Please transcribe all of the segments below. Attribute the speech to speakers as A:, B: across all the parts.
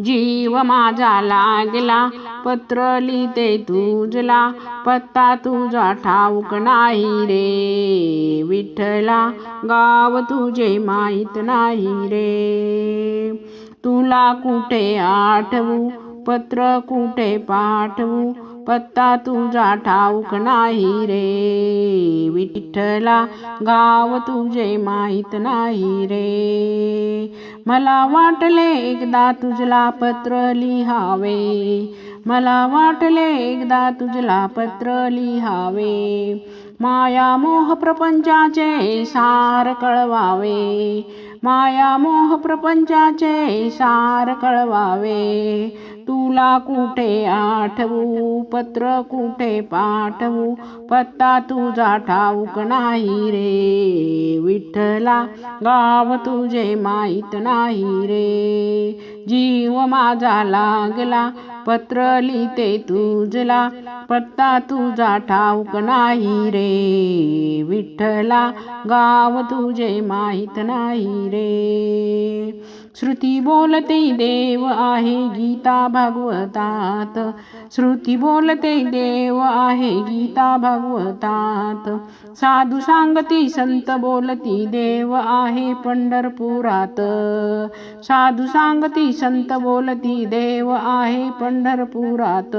A: जीव माझा लागला. पत्र लिहिते तुझला पत्ता तुझा ठाऊक नाही रे. विठ्ठला गाव तुझे माहीत नाही रे. तुला कुठे आठवू? पत्र कुठे पाठवू? पत्ता तुझा ठाऊक नाही रे. विठ्ठला गाव तुझे माहीत नाही रे. मला वाटले एकदा तुझला पत्र लिहावे. मला वाटले एकदा तुझला पत्र लिहावे. माया मोह प्रपंचाचे सार कळवावे. माया मोह प्रपंचाचे सार कळवावे. तुला कुठे आठवू? पत्र कुठे पाठवू? पत्ता तुझा ठाऊक नाही रे. विठ्ठला गाव तुझे माहीत नाही रे. जीव माझा लागला पत्र लिहिते तुझला. पत्ता तुझा ठाऊक नाही रे. विठ्ठला गाव तुझे माहीत नाही रे. श्रुती बोलते देव आहे गीता भागवतात. श्रुती बोलते देव आहे गीता भागवतात. साधू सांगती संत बोलती देव आहे पंढरपुरात. साधू सांगती संत बोलती देव आहे पंढरपुरात.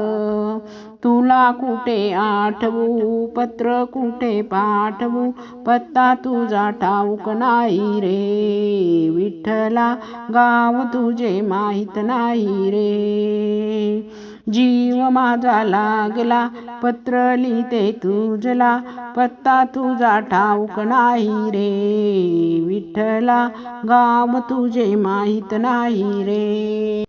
A: तुला कुठे आठवू? पत्र कुठे पाठवू? पत्ता तुझा ठाऊक नाही रे. विठ्ठला गाव तुझे माहीत नाही रे. जीव माझा लागला पत्र लिहिते तुझला पत्ता तुझा ठाऊक नाही रे. विठ्ठला गाव तुझे माहीत नाही रे.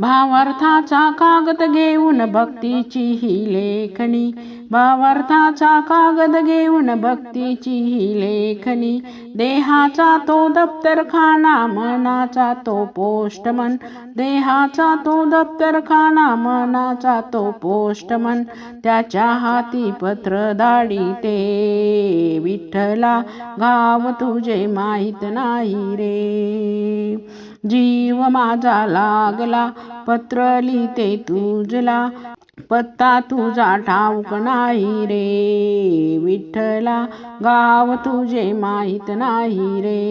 A: भावार्थाचा कागद घेऊन भक्तीची ही लेखणी भावार्थाचा कागद घेऊन भक्तीची ही लेखनी. देहाचा तो दप्तरखाना मनाचा तो पोस्टमन देहाचा तो दप्तरखाना मनाचा तो पोस्टमन त्याच्या हाती पत्र दाडी ते विठ्ठला. गाव तुझे माहीत नाही रे. जीव माझा लागला पत्र लिहिते तुझला. पत्ता तुझा ठाऊक नाही रे. विठ्ठला गाव तुझे माहीत नाही रे.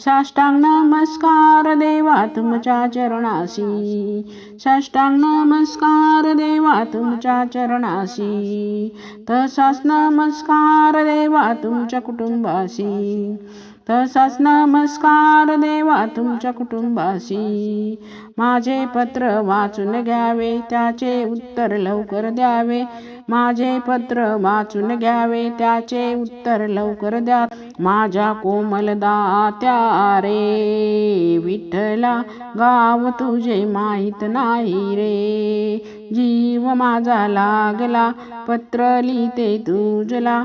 A: साष्टांग नमस्कार देवा तुमच्या चरणाशी. साष्टांग नमस्कार देवा तुमच्या चरणाशी. तसाच नमस्कार देवा तुमच्या कुटुंबाशी. तसाच नमस्कार देवा तुमच्या कुटुंबाशी. माझे पत्र वाचून घ्यावे त्याचे उत्तर लवकर द्यावे. माझे पत्र वाचून घ्यावे त्याचे उत्तर लवकर द्या. माझ्या कोमल दात्या रे विठ्ठला गाव तुझे माहीत नाही रे. जीव माझा लागला पत्र लिहिते तुझला.